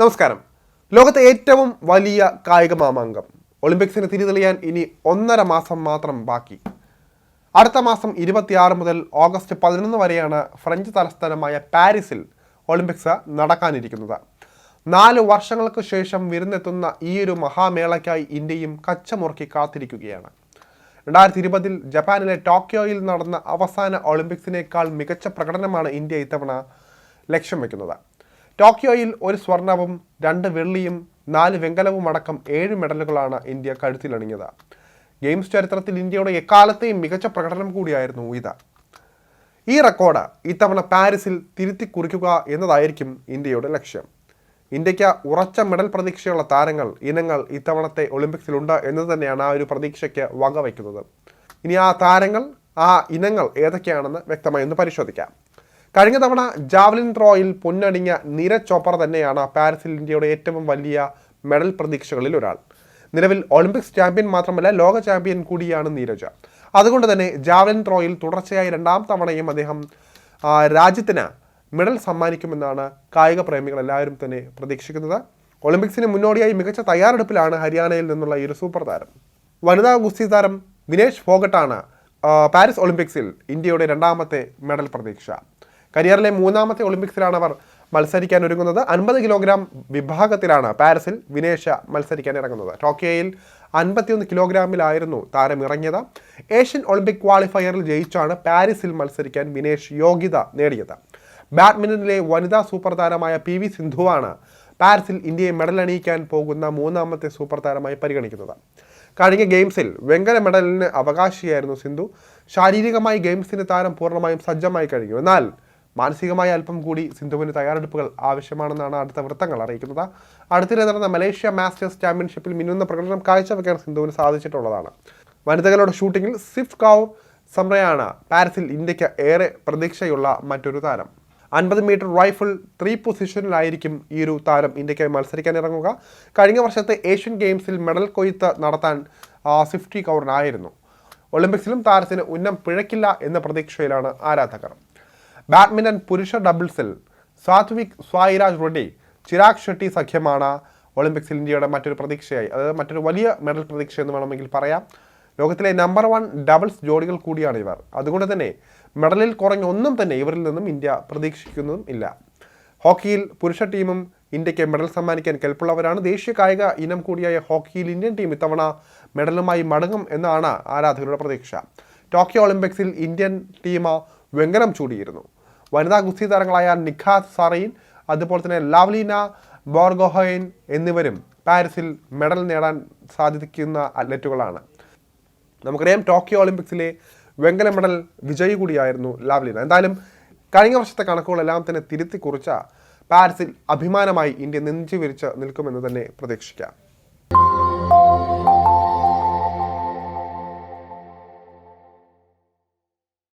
നമസ്കാരം. ലോകത്തെ ഏറ്റവും വലിയ കായിക മാമാങ്കം. ഒളിമ്പിക്സിന് തിരിതെളിയാൻ ഇനി ഒന്നര മാസം മാത്രം ബാക്കി. അടുത്ത മാസം ഇരുപത്തിയാറ് മുതൽ ഓഗസ്റ്റ് പതിനൊന്ന് വരെയാണ് ഫ്രഞ്ച് തലസ്ഥാനമായ പാരീസിൽ ഒളിമ്പിക്സ് നടക്കാനിരിക്കുന്നത്. നാല് വർഷങ്ങൾക്ക് ശേഷം വിരുന്നെത്തുന്ന ഈ ഒരു മഹാമേളയ്ക്കായി ഇന്ത്യയും കച്ചമുറുക്കി കാത്തിരിക്കുകയാണ്. രണ്ടായിരത്തി ഇരുപതിൽ ജപ്പാനിലെ ടോക്കിയോയിൽ നടന്ന അവസാന ഒളിമ്പിക്സിനേക്കാൾ മികച്ച പ്രകടനമാണ് ഇന്ത്യ ഇത്തവണ ലക്ഷ്യം വെക്കുന്നത്. ടോക്കിയോയിൽ ഒരു സ്വർണവും രണ്ട് വെള്ളിയും നാല് വെങ്കലവും അടക്കം ഏഴ് മെഡലുകളാണ് ഇന്ത്യ കഴുത്തിലണിഞ്ഞത് ഗെയിംസ് ചരിത്രത്തിൽ ഇന്ത്യയുടെ എക്കാലത്തെയും മികച്ച പ്രകടനം കൂടിയായിരുന്നു ഇത്. ഈ റെക്കോർഡ് ഇത്തവണ പാരീസിൽ തിരുത്തി കുറിക്കുക എന്നതായിരിക്കും ഇന്ത്യയുടെ ലക്ഷ്യം. ഇന്ത്യയ്ക്ക് ഉറച്ച മെഡൽ പ്രതീക്ഷയുള്ള താരങ്ങൾ ഇനങ്ങൾ ഇത്തവണത്തെ ഒളിമ്പിക്സിലുണ്ട് എന്നത് തന്നെയാണ് ആ ഒരു പ്രതീക്ഷയ്ക്ക് വകവയ്ക്കുന്നത്. ഇനി ആ താരങ്ങൾ ആ ഇനങ്ങൾ ഏതൊക്കെയാണെന്ന് വ്യക്തമായി ഒന്ന് പരിശോധിക്കാം. കഴിഞ്ഞ തവണ ജാവലിൻ ത്രോയിൽ പൊന്നണിഞ്ഞ നീരജ് ചോപ്ര തന്നെയാണ് പാരീസിൽ ഇന്ത്യയുടെ ഏറ്റവും വലിയ മെഡൽ പ്രതീക്ഷകളിൽ ഒരാൾ. നിലവിൽ ഒളിമ്പിക്സ് ചാമ്പ്യൻ മാത്രമല്ല ലോക ചാമ്പ്യൻ കൂടിയാണ് നീരജ്. അതുകൊണ്ട് തന്നെ ജാവലിൻ ത്രോയിൽ തുടർച്ചയായി രണ്ടാം തവണയും അദ്ദേഹം രാജ്യത്തിന് മെഡൽ സമ്മാനിക്കുമെന്നാണ് കായിക പ്രേമികൾ എല്ലാവരും തന്നെ പ്രതീക്ഷിക്കുന്നത്. ഒളിമ്പിക്സിന് മുന്നോടിയായി മികച്ച തയ്യാറെടുപ്പിലാണ് ഹരിയാനയിൽ നിന്നുള്ള ഈ ഒരു സൂപ്പർ താരം. വനിതാ ഗുസ്തി താരം വിനേഷ് ഫോഗട്ടാണ് പാരീസ് ഒളിമ്പിക്സിൽ ഇന്ത്യയുടെ രണ്ടാമത്തെ മെഡൽ പ്രതീക്ഷ. കരിയറിലെ മൂന്നാമത്തെ ഒളിമ്പിക്സിലാണ് അവർ മത്സരിക്കാൻ ഒരുങ്ങുന്നത്. അൻപത് കിലോഗ്രാം വിഭാഗത്തിലാണ് പാരീസിൽ വിനേഷ മത്സരിക്കാൻ ഇറങ്ങുന്നത്. ടോക്കിയോയിൽ അൻപത്തിയൊന്ന് കിലോഗ്രാമിലായിരുന്നു താരം ഇറങ്ങിയത്. ഏഷ്യൻ ഒളിമ്പിക് ക്വാളിഫയറിൽ ജയിച്ചാണ് പാരീസിൽ മത്സരിക്കാൻ വിനേഷ് യോഗ്യത നേടിയത്. ബാഡ്മിന്റണിലെ വനിതാ സൂപ്പർ താരമായ പി വി സിന്ധുവാണ് പാരീസിൽ ഇന്ത്യയെ മെഡൽ അണിയിക്കാൻ പോകുന്ന മൂന്നാമത്തെ സൂപ്പർ താരമായി പരിഗണിക്കുന്നത്. കഴിഞ്ഞ ഗെയിംസിൽ വെങ്കല മെഡലിന് അവകാശിയായിരുന്നു സിന്ധു. ശാരീരികമായി ഗെയിംസിന് താരം പൂർണമായും സജ്ജമായി കഴിഞ്ഞു. എന്നാൽ മാനസികമായ അല്പം കൂടി സിന്ധുവിന് തയ്യാറെടുപ്പുകൾ ആവശ്യമാണെന്നാണ് അടുത്ത വൃത്തങ്ങൾ അറിയിക്കുന്നത്. അടുത്തിടെ നടന്ന മലേഷ്യ മാസ്റ്റേഴ്സ് ചാമ്പ്യൻഷിപ്പിൽ മിന്നുന്ന പ്രകടനം കാഴ്ചവെക്കാൻ സിന്ധുവിന് സാധിച്ചിട്ടുള്ളതാണ്. വനിതകളുടെ ഷൂട്ടിങ്ങിൽ സിഫ് കൗർ സമ്രയാണ് പാരീസിൽ ഇന്ത്യയ്ക്ക് ഏറെ പ്രതീക്ഷയുള്ള മറ്റൊരു താരം. അൻപത് മീറ്റർ റൈഫിൾ ത്രീ പൊസിഷനിലായിരിക്കും ഈ ഒരു താരം ഇന്ത്യക്കായി മത്സരിക്കാൻ ഇറങ്ങുക. കഴിഞ്ഞ വർഷത്തെ ഏഷ്യൻ ഗെയിംസിൽ മെഡൽ കൊയ്ത്ത് നടത്താൻ സിഫ്റ്റി കൗറിനായിരുന്നു. ഒളിമ്പിക്സിലും താരത്തിന് ഉന്നം പിഴക്കില്ല എന്ന പ്രതീക്ഷയിലാണ് ആരാധകർ. ബാഡ്മിന്റൺ പുരുഷ ഡബിൾസിൽ സാത്വിക് സ്വായിരാജ് റെഡ്ഡി ചിരാഗ് ഷെട്ടി സഖ്യമാണ് ഒളിമ്പിക്സിൽ ഇന്ത്യയുടെ മറ്റൊരു പ്രതീക്ഷയായി. അതായത് മറ്റൊരു വലിയ മെഡൽ പ്രതീക്ഷ എന്ന് വേണമെങ്കിൽ പറയാം. ലോകത്തിലെ നമ്പർ വൺ ഡബിൾസ് ജോഡികൾ കൂടിയാണ് ഇവർ. അതുകൊണ്ട് തന്നെ മെഡലിൽ കുറഞ്ഞ ഒന്നും തന്നെ ഇവരിൽ നിന്നും ഇന്ത്യ പ്രതീക്ഷിക്കുന്നതും ഇല്ല. ഹോക്കിയിൽ പുരുഷ ടീമും ഇന്ത്യയ്ക്ക് മെഡൽ സമ്മാനിക്കാൻ കെൽപ്പുള്ളവരാണ്. ദേശീയ കായിക ഇനം കൂടിയായ ഹോക്കിയിൽ ഇന്ത്യൻ ടീം ഇത്തവണ മെഡലുമായി മടങ്ങും എന്നാണ് ആരാധകരുടെ പ്രതീക്ഷ. ടോക്കിയോ ഒളിമ്പിക്സിൽ ഇന്ത്യൻ ടീം വെങ്കലം ചൂടിയിരുന്നു. വനിതാ ഗുസ്തി താരങ്ങളായ നിഖാ സറീൻ അതുപോലെ തന്നെ ലാവ്ലീന ബോർഗോഹൈൻ എന്നിവരും പാരീസിൽ മെഡൽ നേടാൻ സാധിക്കുന്ന അത്ലറ്റുകളാണ്. നമുക്കറിയാം ടോക്കിയോ ഒളിമ്പിക്സിലെ വെങ്കല മെഡൽ വിജയി കൂടിയായിരുന്നു ലാവ്ലിന. എന്തായാലും കഴിഞ്ഞ വർഷത്തെ കണക്കുകളെല്ലാം തന്നെ തിരുത്തി കുറിച്ച പാരീസിൽ അഭിമാനമായി ഇന്ത്യ നെഞ്ചു വിരിച്ച് നിൽക്കുമെന്ന് തന്നെ പ്രതീക്ഷിക്കാം.